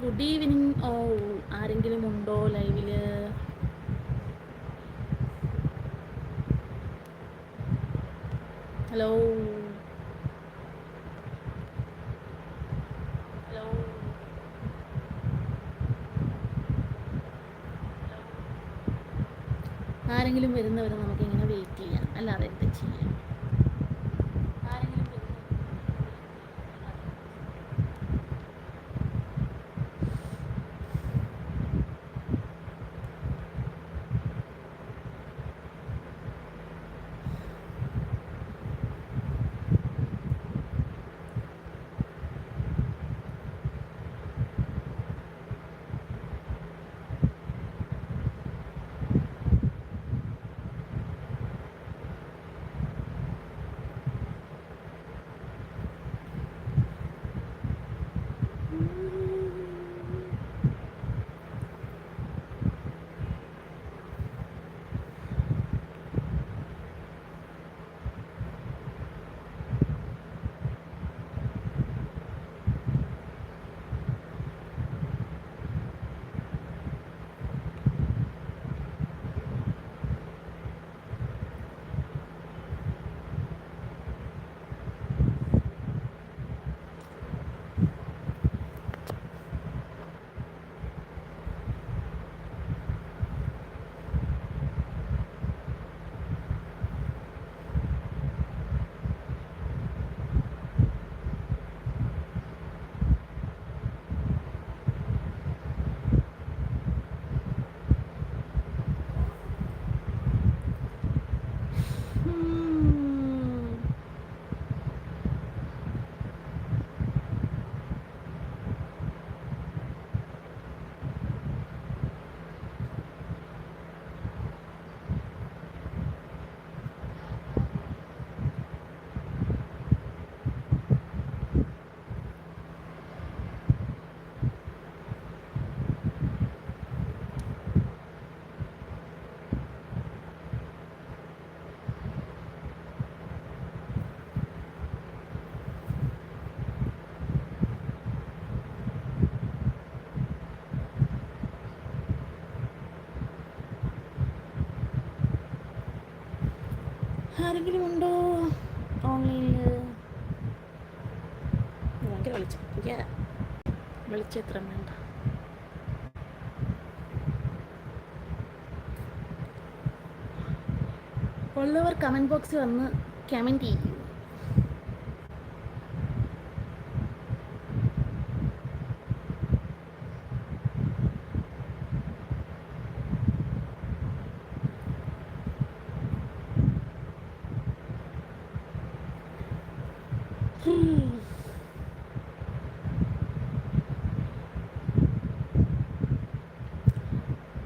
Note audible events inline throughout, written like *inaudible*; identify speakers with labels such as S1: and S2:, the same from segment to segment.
S1: Good evening ഓ ആരെങ്കിലും ഉണ്ടോ ലൈവിൽ ഹലോ for me. ആരെങ്കിലും ഉണ്ടോ? ഓൺലൈനിൽ ഭയങ്കര വിളിച്ചു. എനിക്ക് വിളിച്ചെത്ര വേണ്ട. ഉള്ളവർ കമന്റ് ബോക്സിൽ വന്ന് കമന്റ് ചെയ്യൂ.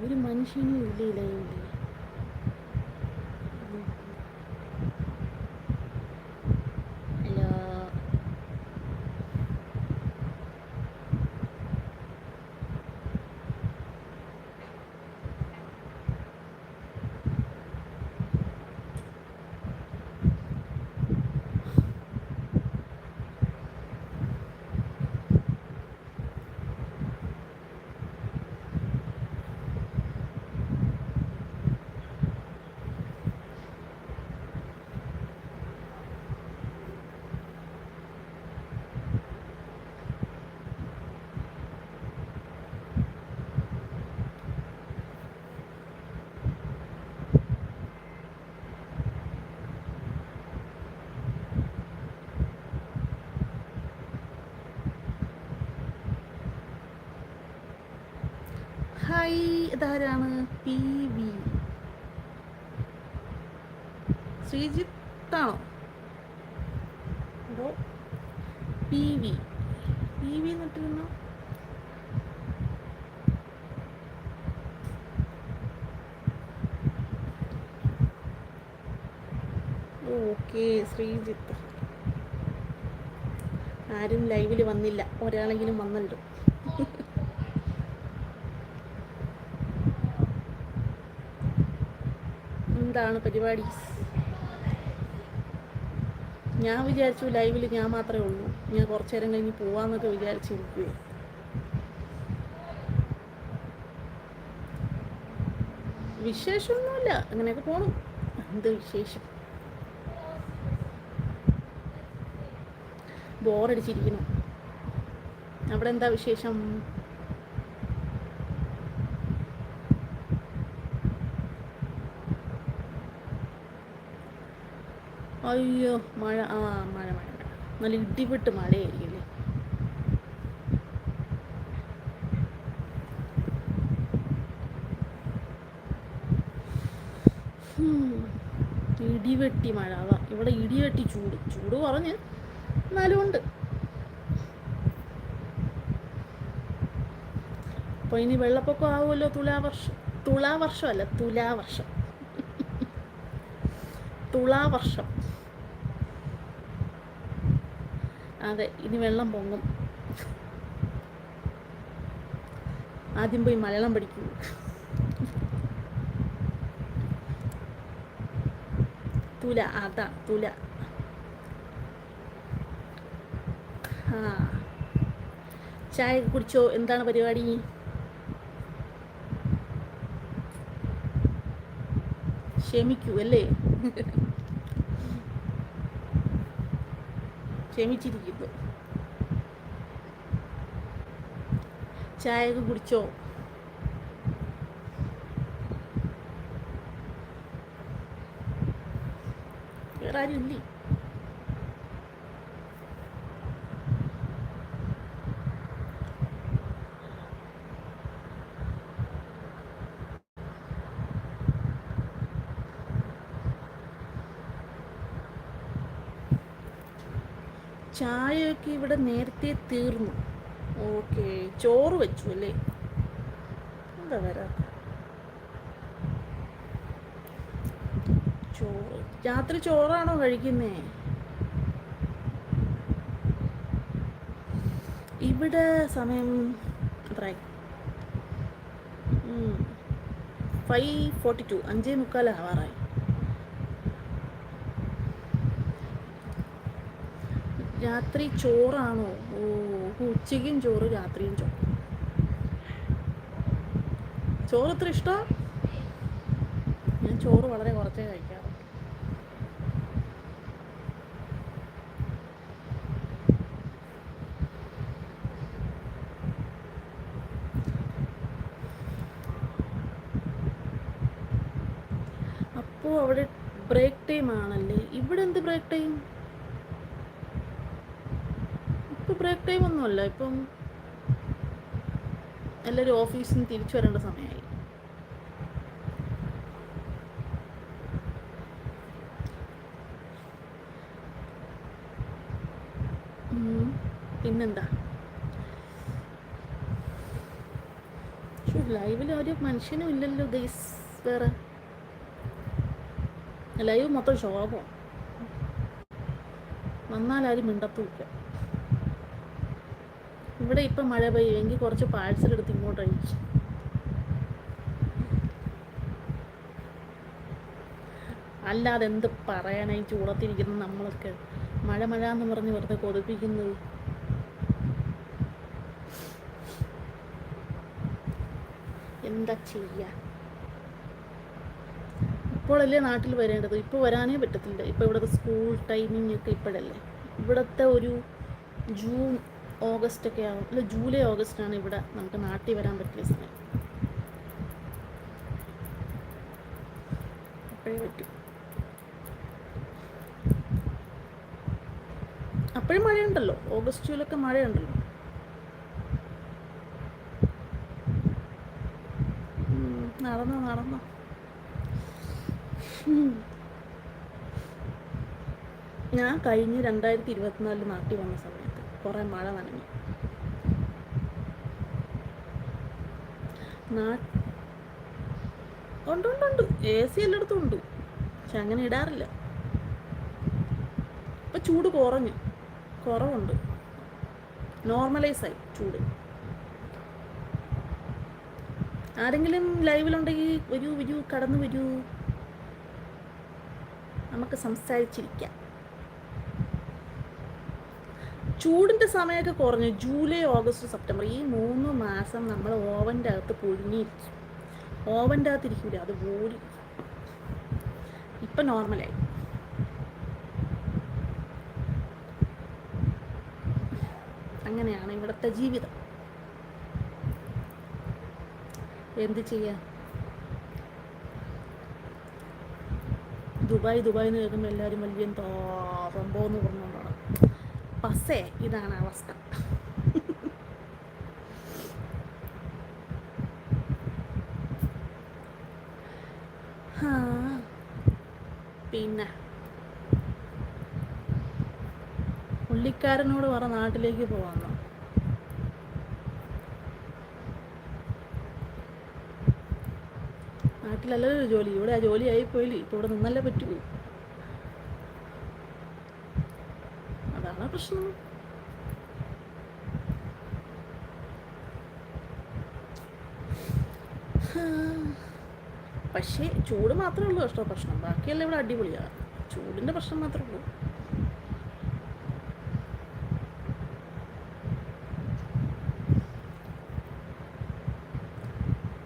S1: ഒരു മനുഷ്യനും ഇല്ല ഈ ഇതാരാണ്? പി വി ശ്രീജിത്താണോ? അതോ പി വി പി വി എന്നിട്ടിരുന്നോ ഓക്കെ ശ്രീജിത്ത്. ആരും ലൈവിൽ വന്നില്ല. ഒരാളെങ്കിലും വന്നല്ലോ എന്താണ് പരിപാടി? ഞാൻ വിചാരിച്ചു ലൈവിൽ ഞാൻ മാത്രമേ ഉള്ളൂ. ഞാൻ കുറച്ചു നേരം കഴിഞ്ഞ് പോവാന്നൊക്കെ വിചാരിച്ചിരിക്കുകയാണ് വിശേഷമൊന്നുമില്ല. അങ്ങനെയൊക്കെ പോണു. എന്ത് വിശേഷം? ബോറടിച്ചിരിക്കുന്നു. അവിടെ എന്താ വിശേഷം? അയ്യോ മഴ ആ മഴ മഴ നല്ല ഇടിപെട്ട് മഴയായിരിക്കും അല്ലേ. ഇടിവെട്ടി മഴ. അതാ ഇവിടെ ഇടിവെട്ടി ചൂട്. ചൂട് കുറഞ്ഞ് എന്നാലും ഉണ്ട്. അപ്പോൾ ഇനി വെള്ളപ്പൊക്കം ആവുമല്ലോ തുലാവർഷം. തുലാവർഷമല്ല തുലാവർഷം. തുളാവർഷം. അതെ ഇനി വെള്ളം പൊങ്ങും. ആദ്യം പോയി മലയാളം പഠിക്കും. തുല അതാ തുല. ചായ കുടിച്ചോ? എന്താണ് പരിപാടി? ക്ഷമിക്കൂ അല്ലേ? *laughs* ക്ഷമിച്ചിരിക്കുന്നു. ചായയൊക്കെ കുടിച്ചോ? വേറെ ആരും ഇല്ലേ? ചായയൊക്കെ ഇവിടെ നേരത്തെ തീർന്നു. ഓക്കെ ചോറ് വെച്ചു അല്ലേ? എന്താ വരാത്ത? ചോറ് രാത്രി ചോറാണോ കഴിക്കുന്നേ? ഇവിടെ സമയം എത്രയായി ഫൈവ് ഫോർട്ടി ടു അഞ്ചേ മുക്കാലാവാറായി രാത്രി ചോറാണോ? ഓ ഉച്ചയ്ക്കും ചോറ് രാത്രിയും ചോറ്. ചോറ് ഇത്ര ഇഷ്ടം? ഞാൻ ചോറ് വളരെ കുറച്ചേ കഴിക്കാറുള്ളൂ അപ്പോൾ അവിടെ ബ്രേക്ക് ടൈം ആണല്ലേ ഇവിടെ എന്ത് ബ്രേക്ക് ടൈം? ബ്രേക്ക് ടൈം ഒന്നുമല്ല. ഇപ്പം എല്ലാവരും ഓഫീസിൽ നിന്ന് തിരിച്ചു വരേണ്ട സമയമായി. പിന്നെന്താ? ലൈവിൽ ഒരു മനുഷ്യനും ഇല്ലല്ലോ ഗൈസ് വേറെ. ലൈവ് മൊത്തം ശോഭം വന്നാലാരും മിണ്ടത്തുമില്ല. ഇവിടെ ഇപ്പം മഴ പെയ്യും എങ്കിൽ കുറച്ച് പാഴ്സൽ എടുത്ത് ഇങ്ങോട്ട് അയച്ചു. അല്ലാതെ എന്ത് പറയാനായി ചൂടത്തിരിക്കുന്ന നമ്മളൊക്കെ? മഴ മഴ എന്ന് പറഞ്ഞ് വെറുതെ കൊതിപ്പിക്കുന്നത്. എന്താ ചെയ്യ? ഇപ്പോഴല്ലേ നാട്ടിൽ വരേണ്ടത്? ഇപ്പോൾ വരാനേ പറ്റത്തില്ല. ഇപ്പോൾ ഇവിടുത്തെ സ്കൂൾ ടൈമിംഗ് ഒക്കെ ഇപ്പോഴല്ലേ? ഇവിടുത്തെ ഒരു ജൂൺ ഓഗസ്റ്റ് ഒക്കെ ആവും അല്ല ജൂലൈ ഓഗസ്റ്റ് ആണ് ഇവിടെ നമുക്ക് നാട്ടിൽ വരാൻ പറ്റിയ സമയം. അപ്പോഴേ അപ്പോഴും മഴയുണ്ടല്ലോ. ഓഗസ്റ്റ് ജൂലൊക്കെ മഴയുണ്ടല്ലോ. നടന്നോ നടന്നോ. ഞാൻ കഴിഞ്ഞ് രണ്ടായിരത്തി ഇരുപത്തിനാലിൽ നാട്ടിൽ വന്ന സമയത്ത് കുറേ മഴ നനഞ്ഞു. ഉണ്ടുണ്ടുണ്ട് ഉണ്ട് ഉണ്ട് ഉണ്ട്. എ സി എല്ലായിടത്തും ഉണ്ട്. പക്ഷെ അങ്ങനെ ഇടാറില്ല. ഇപ്പം ചൂട് കുറഞ്ഞു. കുറവുണ്ട്. നോർമലൈസായി ചൂട്. ആരെങ്കിലും ലൈവിലുണ്ടെങ്കിൽ വരൂ വരൂ കടന്നു വരൂ. നമുക്ക് സംസാരിച്ചിരിക്കാം. ചൂടിന്റെ സമയമൊക്കെ കുറഞ്ഞു ജൂലൈ ഓഗസ്റ്റ് സെപ്റ്റംബർ ഈ മൂന്ന് മാസം നമ്മൾ ഓവന്റെ അകത്ത് പൊഴിഞ്ഞിരിക്കും ഓവന്റെ അകത്ത് ഇരിക്കില്ല അത് ഓടി ഇപ്പം നോർമലായി. അങ്ങനെയാണ് ഇവിടുത്തെ ജീവിതം. എന്ത് ചെയ്യാ? ദുബായ് ദുബായ് എന്ന് കേൾക്കുമ്പോൾ എല്ലാവരും വലിയ താ സംഭവം എന്ന് പറഞ്ഞുകൊണ്ടാണ് പസേ ഇതാണ് അവസ്ഥ. പിന്നെ. പുള്ളിക്കാരനോട് പറ നാട്ടിലേക്ക് പോവാന്നോ. നാട്ടിലല്ലല്ലോ ജോലി. ഇവിടെ ആ ജോലി ആയി പോയില്ലേ ഇപ്പൊ ഇവിടെ നിന്നല്ലേ പറ്റൂ അതാണ് പ്രശ്നം *sighs* പക്ഷേ ചൂട് മാത്രമേ ഉള്ളൂ കേട്ടോ. പ്രശ്നം ബാക്കിയെല്ലാം ഇവിടെ അടിപൊളിയാണ് ചൂടിന്റെ പ്രശ്നം മാത്രമേ ഉള്ളൂ.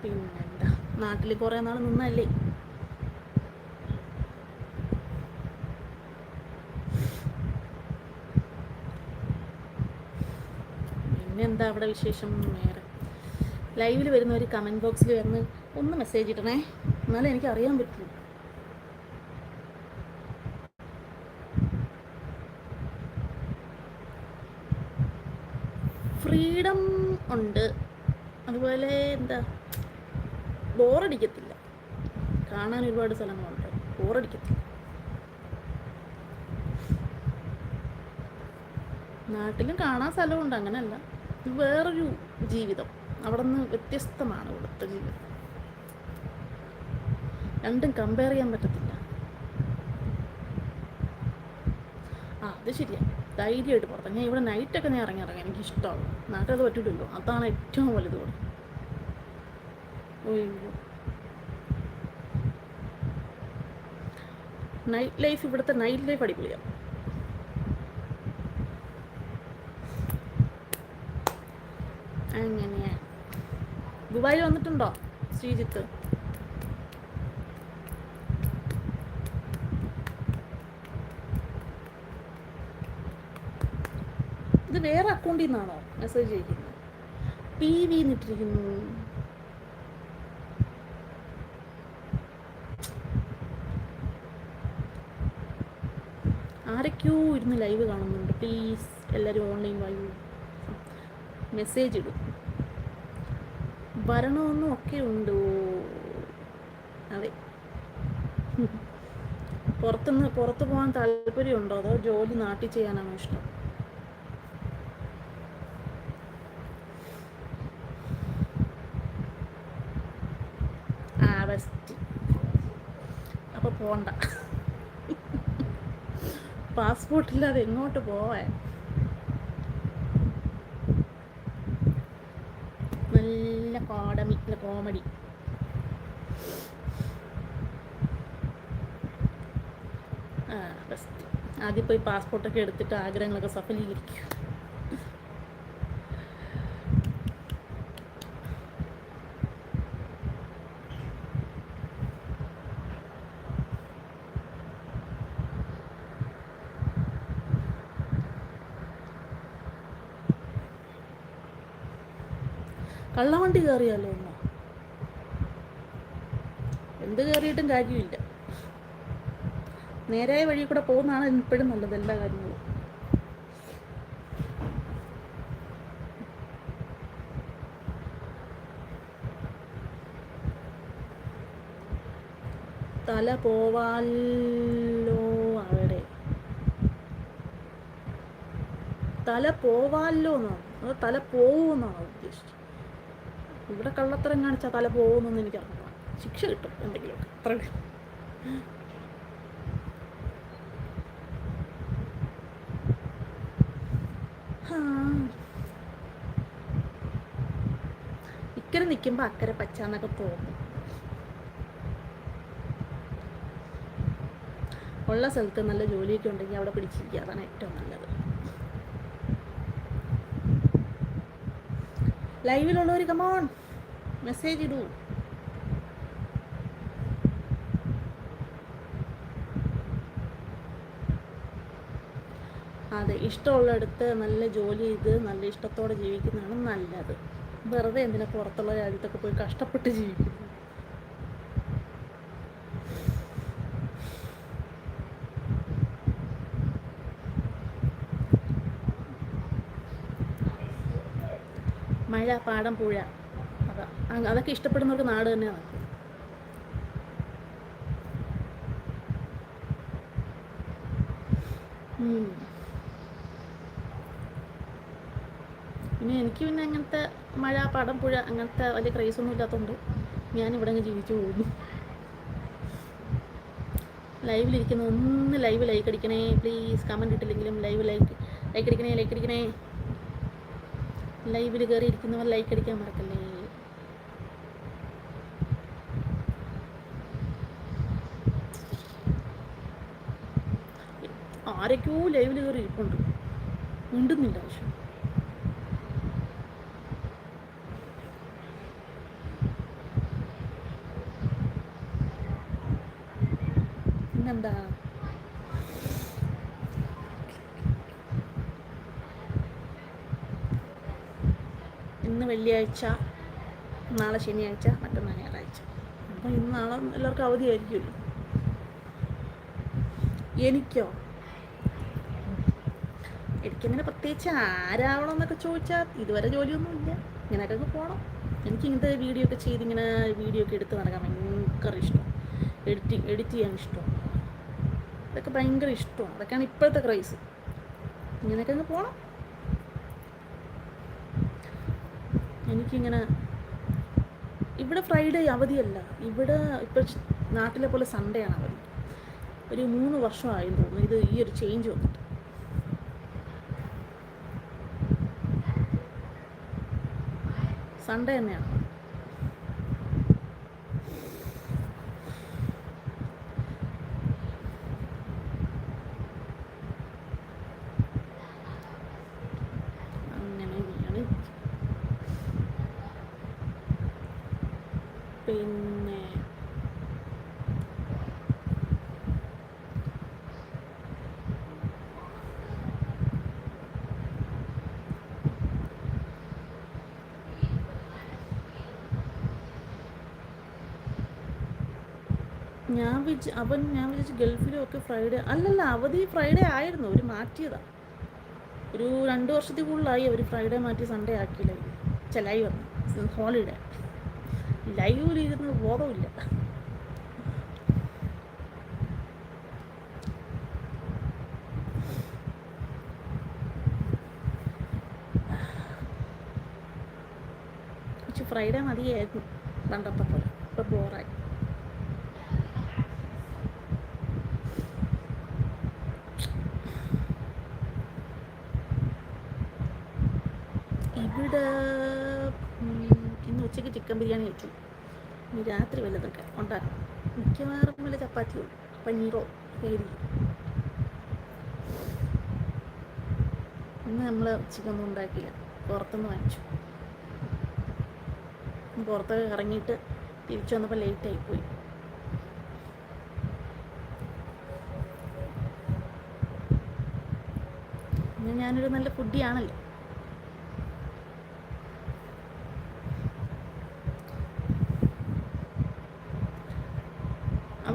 S1: പിന്നെന്താ? നാട്ടിൽ കുറേ നാൾ നിന്നല്ലേ? പിന്നെന്താ അവിടെ വിശേഷം വേറെ? ലൈവിൽ വരുന്നവർ കമന്റ് ബോക്സിൽ വന്ന് ഒന്ന് മെസ്സേജ് ഇടണേ. എന്നാലേ എനിക്ക് അറിയാൻ പറ്റൂ. ഫ്രീഡം ഉണ്ട്. അതുപോലെ എന്താ? ബോറടിക്കത്തില്ല കാണാൻ ഒരുപാട് സ്ഥലങ്ങളുണ്ട്. ബോറടിക്കത്തില്ല നാട്ടിലും കാണാൻ സ്ഥലമുണ്ട്. അങ്ങനെയല്ല വേറൊരു ജീവിതം. അവിടെ നിന്ന് വ്യത്യസ്തമാണ് ഇവിടുത്തെ ജീവിതം. രണ്ടും കമ്പയർ ചെയ്യാൻ പറ്റത്തില്ല. ആ അത് ശരിയാണ് ധൈര്യമായിട്ട് പുറത്ത് ഞാൻ ഇവിടെ നൈറ്റൊക്കെ ഞാൻ ഇറങ്ങി ഇറങ്ങി. എനിക്ക് ഇഷ്ടമാണ്. നാട്ടിൽ അത് അതാണ് ഏറ്റവും വലുത് ഇവിടെ. നൈറ്റ് ലൈഫ് ഇവിടുത്തെ നൈറ്റ് ലൈഫ് അടിപൊളിയാണ് ദുബായിൽ വന്നിട്ടുണ്ടോ ശ്രീജിത്ത്? ഇത് വേറെ അക്കൗണ്ടിൽ നിന്നാണോ മെസ്സേജ് അയക്കുന്നത്? പി വി എന്നിട്ടിരിക്കുന്നു ആരൊക്കെയോ ഇരുന്ന് ലൈവ് കാണുന്നുണ്ട്. പ്ലീസ് എല്ലാവരും ഓൺലൈൻ വായു. മെസ്സേജ് ഇടും. വരണമെന്നും ഒക്കെ ഉണ്ട്. അതെ. പുറത്തുനിന്ന് പുറത്ത് പോകാൻ താല്പര്യമുണ്ടോ? അതോ ജോലി നാട്ടിൽ ചെയ്യാനാണോ ഇഷ്ടം? അപ്പോൾ പോണ്ട. പാസ്പോർട്ട് ഇല്ലാതെ എങ്ങോട്ട് പോവാൻ നല്ല കോടമി നല്ല കോമഡി. ആ ആദ്യം പോയി പാസ്പോർട്ടൊക്കെ എടുത്തിട്ട് ആഗ്രഹങ്ങളൊക്കെ സഫലീകരിക്കും കള്ളവണ്ടി കയറിയാലോ കയറിയിട്ടും കാര്യമില്ല. നേരായ വഴി കൂടെ പോകുന്നതാണ് ഇപ്പോഴും നല്ലത് എല്ലാ കാര്യങ്ങളും. തല പോവാല്ലോ അവിടെ. തല പോവാല്ലോ എന്നാണ് തല പോവുമെന്നാണ് ഉദ്ദേശിച്ചത്? ഇവിടെ കള്ളത്തരം കാണിച്ചാൽ തല പോകുമെന്നൊന്നും എനിക്ക് അറിഞ്ഞില്ല ശിക്ഷ കിട്ടും എന്തെങ്കിലുമൊക്കെ. അത്ര ഇക്കരെ നിൽക്കുമ്പോൾ അക്കരെ പച്ച എന്നൊക്കെ തോന്നും. ഉള്ള സ്ഥലത്ത് നല്ല ജോലിയൊക്കെ ഉണ്ടെങ്കിൽ അവിടെ പിടിച്ചിരിക്കുക. അതാണ് ഏറ്റവും നല്ലത്. ലൈവിലുള്ളവർ കമോൺ മെസ്സേജ് ഇടൂ അതെ ഇഷ്ടമുള്ളിടത്ത് നല്ല ജോലി ചെയ്ത് നല്ല ഇഷ്ടത്തോടെ ജീവിക്കുന്നതാണ് നല്ലത്. വെറുതെ എന്തിനാ പുറത്തുള്ള രാജ്യത്തൊക്കെ പോയി കഷ്ടപ്പെട്ട് ജീവിക്കുന്നത്? മഴ പാടം പുഴ അതാ. അതൊക്കെ ഇഷ്ടപ്പെടുന്നവർക്ക് നാട് തന്നെയാണ് നടക്കും ഉം. പിന്നെ എനിക്ക് പിന്നെ അങ്ങനത്തെ മഴ പടം പുഴ അങ്ങനത്തെ വലിയ ക്രൈസൊന്നും ഇല്ലാത്തതുകൊണ്ട് ഞാൻ ഇവിടെ അങ്ങ് ജീവിച്ചു പോകുന്നു. ലൈവിലിരിക്കുന്ന ഒന്ന് ലൈവ് ലൈക്ക് അടിക്കണേ പ്ലീസ് കമന്റ് ഇട്ടില്ലെങ്കിലും ലൈവ് ലൈക്ക് ലൈക്ക് അടിക്കണേ ലൈക്ക് അടിക്കണേ. ലൈവിൽ കയറി ഇരിക്കുന്നവർ ലൈക്ക് അടിക്കാൻ മറക്കല്ലേ. ആരൊക്കെയോ ലൈവിൽ കയറി ഇരിപ്പുണ്ട്. ഉണ്ടെന്നില്ല പക്ഷെ. പിന്നെന്താ? ഇന്ന് വെള്ളിയാഴ്ച നാളെ ശനിയാഴ്ച മറ്റന്നാൾ ഞായറാഴ്ച. അപ്പോൾ ഇന്ന് നാളെ എല്ലാവർക്കും അവധിയായിരിക്കുമല്ലോ. എനിക്കോ? എനിക്കങ്ങനെ പ്രത്യേകിച്ച് ആരാവണം എന്നൊക്കെ ചോദിച്ചാൽ ഇതുവരെ ജോലിയൊന്നുമില്ല. ഇങ്ങനെയൊക്കെ പോകണം എനിക്ക് ഇങ്ങനത്തെ വീഡിയോ ഒക്കെ ചെയ്ത് ഇങ്ങനെ വീഡിയോ ഒക്കെ എടുത്ത് നടക്കാൻ ഭയങ്കര ഇഷ്ടം. എഡിറ്റിങ് എഡിറ്റ് ചെയ്യാൻ ഇഷ്ടം. ഇതൊക്കെ ഭയങ്കര ഇഷ്ടമാണ് അതൊക്കെയാണ് ഇപ്പോഴത്തെ ക്രൈസ് ഇങ്ങനെയൊക്കെ അങ്ങ് പോകണം എനിക്കിങ്ങനെ ഇവിടെ ഫ്രൈഡേ അവധിയല്ല. ഇവിടെ ഇപ്പോൾ നാട്ടിലെ പോലെ സൺഡേ ആണ് അവധി. ഒരു മൂന്ന് വർഷമായി തോന്നുന്നു. ഇത് ഈ ഒരു ചേഞ്ച് വന്നിട്ട്. സൺഡേ തന്നെയാണ് അങ്ങനെയാണ് പിന്നെ അവൻ ഞാൻ വിചാരിച്ചു ഗൾഫിലും ഒക്കെ ഫ്രൈഡേ അല്ലല്ല അവധി ഫ്രൈഡേ ആയിരുന്നു അവർ മാറ്റിയതാ. ഒരു രണ്ട് വർഷത്തിൽ കൂടുതലായി അവർ ഫ്രൈഡേ മാറ്റി സൺഡേ ആക്കി ലൈവ് ചെലായി വന്നു ഹോളിഡേ ലൈവിലിരുന്ന് ബോധമില്ല ഫ്രൈഡേ മതിയായിരുന്നു പണ്ടത്തെ പോലെ. ഇപ്പം ബോറായി ഇവിടെ ഉം, ഇന്ന് ഉച്ചയ്ക്ക് ചിക്കൻ ബിരിയാണി വെച്ചു. ഇനി രാത്രി വല്ലതൊക്കെ ഉണ്ടാക്കും മിക്കവാറും വല്ല ചപ്പാത്തിയോ പനീറോ പേരി ഇന്ന് നമ്മൾ ചിക്കൻ ഉണ്ടാക്കിയില്ല. പുറത്തുനിന്ന് വാങ്ങിച്ചു. പുറത്തൊക്കെ ഇറങ്ങിയിട്ട് തിരിച്ചു വന്നപ്പോൾ ലേറ്റായി പോയി. ഞാനൊരു നല്ല ഫുഡിയാണല്ലോ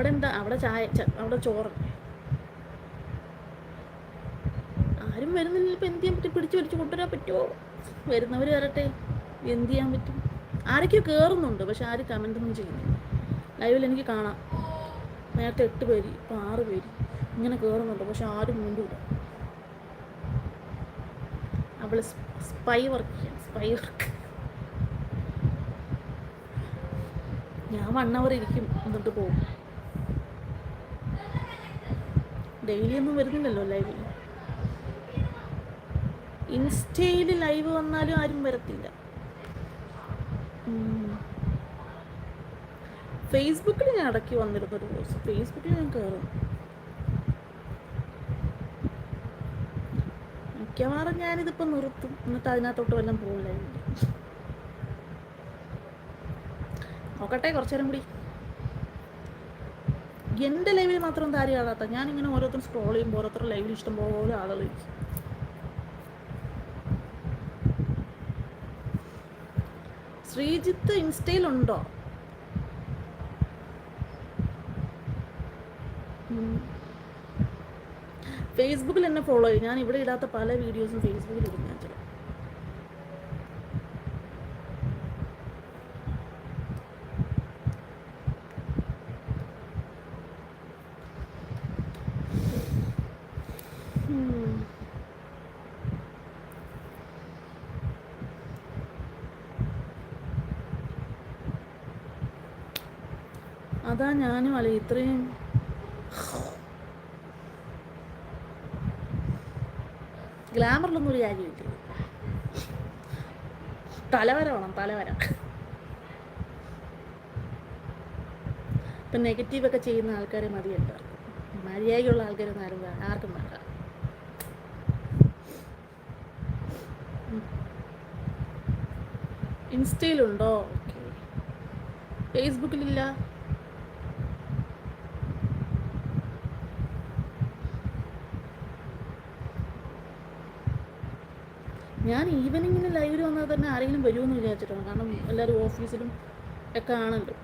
S1: അവിടെ എന്താ അവിടെ ചായ അവിടെ ചോറ്. ആരും വരുന്നില്ല. ഇപ്പം എന്ത് ചെയ്യാൻ പറ്റും? പിടിച്ച് പിടിച്ചു കൊണ്ടുവരാൻ പറ്റുമോ വരുന്നവർ വരട്ടെ. എന്ത് ചെയ്യാൻ പറ്റും? ആരൊക്കെയോ കേറുന്നുണ്ട് പക്ഷെ ആരും കമന്റ് ഒന്നും ചെയ്യുന്നില്ല. ലൈവിൽ എനിക്ക് കാണാം. നേരത്തെ എട്ട് പേര് ഇപ്പം ആറ് പേര് ഇങ്ങനെ കേറുന്നുണ്ട് പക്ഷെ ആരും മുണ്ടില്ല അവൾ സ്പൈ വർക്ക് ചെയ്യാം. സ്പൈ വർക്ക് ഞാൻ വൺ അവർ ഇരിക്കും എന്നിട്ട് പോകും. ഡെയിലി ഒന്നും വരുന്നില്ലല്ലോ ലൈവിൽ ഇൻസ്റ്റയിൽ ലൈവ് വന്നാലും ആരും വരത്തില്ല. ഫേസ്ബുക്കിൽ ഞാൻ ഇടയ്ക്ക് വന്നിരുന്ന ഒരു ദിവസം. ഫേസ്ബുക്കിൽ ഞാൻ കയറും മിക്കവാറും ഞാനിതിപ്പോൾ നിർത്തും. എന്നിട്ട് അതിനകത്തോട്ട് വല്ലതും പോകില്ല നോക്കട്ടെ കുറച്ചു നേരം കൂടി. എന്റെ ലൈവിൽ മാത്രം താരി ആളാത്ത ഞാനിങ്ങനെ ഓരോരുത്തരും സ്ക്രോൾ ചെയ്യുമ്പോൾ ഓരോരുത്തർ ലൈവിൽ ഇഷ്ടംപോലെ ആളുകൾ ശ്രീജിത്ത് ഇൻസ്റ്റയിലുണ്ടോ ഫേസ്ബുക്കിൽ എന്നെ ഫോളോ ചെയ്യും. ഞാൻ ഇവിടെ ഇടാത്ത പല വീഡിയോസും ഫേസ്ബുക്കിൽ ഇടുന്നു അതാ ഞാനും അല്ല ഇത്രയും. ഗ്ലാമറിലൊന്നും ഒരു കാര്യമില്ല. തലവര വേണം തലവര. ഇപ്പം നെഗറ്റീവൊക്കെ ചെയ്യുന്ന ആൾക്കാരെ മതിയല്ലോ. മര്യാദയുള്ള ആൾക്കാരൊന്നും ആരും ആർക്കും വേണ്ട ഉം. ഇൻസ്റ്റയിലുണ്ടോ? ഫേസ്ബുക്കിലില്ല? ഞാൻ ഈവനിങ്ങിന് ലൈവിൽ വന്നാൽ തന്നെ ആരെങ്കിലും വരുമെന്ന് വിചാരിച്ചിട്ടാണ്. കാരണം എല്ലാവരും ഓഫീസിലും ഒക്കെ ആണല്ലോ.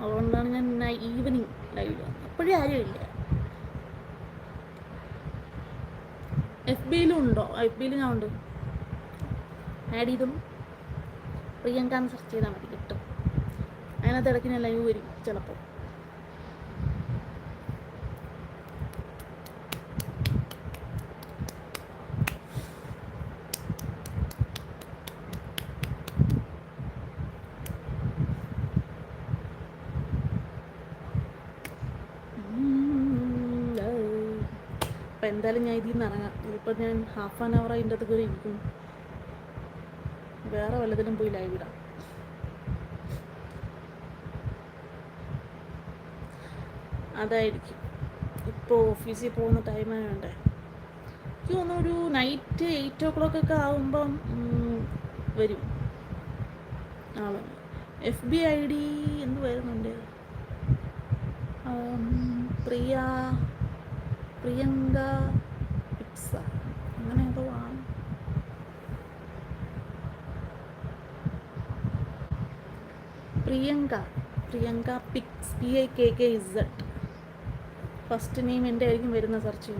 S1: അതുകൊണ്ടാണ് ഞാൻ ഈവനിങ് ലൈവിൽ വന്നത്. അപ്പോഴേ ആരുമില്ല. എഫ് ബിയിലും ഉണ്ടോ? എഫ് ബിയിൽ ഞാൻ ഉണ്ട്. ആഡ് ചെയ്തും? പ്രിയങ്ക എന്ന് സെർച്ച് ചെയ്താൽ മതി കിട്ടും. അതിനകത്ത് ഇടയ്ക്ക് ലൈവ് വരും ചിലപ്പോൾ. അപ്പം എന്തായാലും ഞാൻ ഇതിൽ നിന്ന് ഇറങ്ങാം. ഇതിപ്പോൾ ഞാൻ ഹാഫ് ആൻ അവർ അതിന്റെ അകത്ത് കയറി ഇരിക്കും വേറെ വല്ലതിനും പോയി ലൈവ് ഇടാം. അതായിരിക്കും. ഇപ്പോൾ ഓഫീസിൽ പോകുന്ന ടൈമായോണ്ടേ എനിക്ക് തോന്നുന്നു ഒരു നൈറ്റ് എയ്റ്റ് ഓ ക്ലോക്ക് ഒക്കെ ആകുമ്പം ഉം, വരും. ആൾ. എഫ് ബി ഐ ഡി എന്ത് വരുന്നുണ്ട്. പ്രിയ പ്രിയങ്ക ഇപ്സ. അങ്ങനെ എന്തോ ആണ്. Priyanka Priyanka pix P I K K Z first name എന്റെ ആയിരിക്കും വരുന്ന സെർച്ച്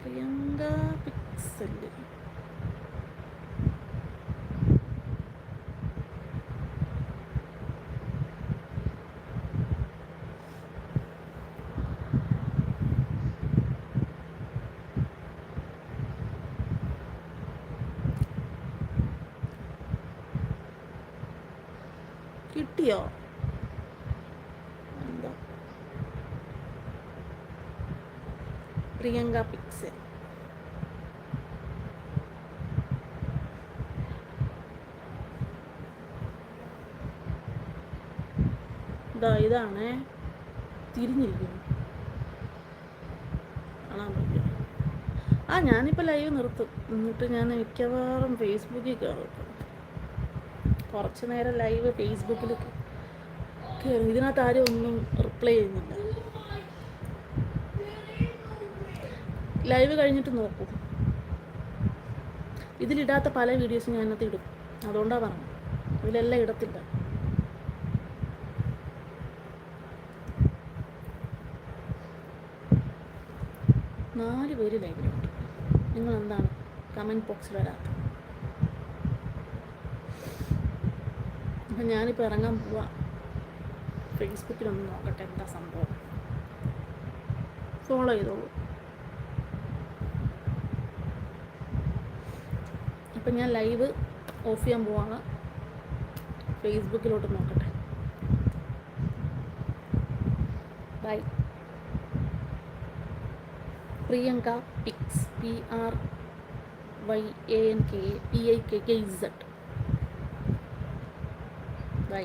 S1: പ്രിയങ്ക പിക്സൽ കിട്ടിയോ? എന്താ? പ്രിയങ്ക പിക്സൽ. ഇതാ ഇതാണേ. തിരിഞ്ഞിരിക്കുന്നു. കാണാൻ പറ്റും ആ ഞാനിപ്പോൾ ലൈവ് നിർത്തും. എന്നിട്ട് ഞാൻ മിക്കവാറും ഫേസ്ബുക്കിൽ കയറും. കുറച്ച് നേരം ലൈവ് ഫേസ്ബുക്കിൽ കയറി ഇതിനകത്ത് ആരും ഒന്നും റിപ്ലൈ ചെയ്യുന്നില്ല. ലൈവ് കഴിഞ്ഞിട്ട് നോക്കൂ. ഇതിലിടാത്ത പല വീഡിയോസും ഞാൻ അതിനകത്ത് ഇടും. അതുകൊണ്ടാണ് പറഞ്ഞത്. ഇതിലെല്ലാം ഇടത്തില്ല. നാല് പേര് ലൈവിലുണ്ട് നിങ്ങൾ എന്താണ് കമന്റ് ബോക്സിൽ വരാത്തത്? അപ്പം ഞാനിപ്പോൾ ഇറങ്ങാൻ പോവാം. ഫേസ്ബുക്കിലൊന്ന് നോക്കട്ടെ എന്താ സംഭവം. ഫോളോ ചെയ്തോളൂ. അപ്പം ഞാൻ ലൈവ് ഓഫ് ചെയ്യാൻ പോവാണ്. ഫേസ്ബുക്കിലോട്ട് നോക്കട്ടെ. Bye Priyanka pix P R Y A N K P I K K Z bye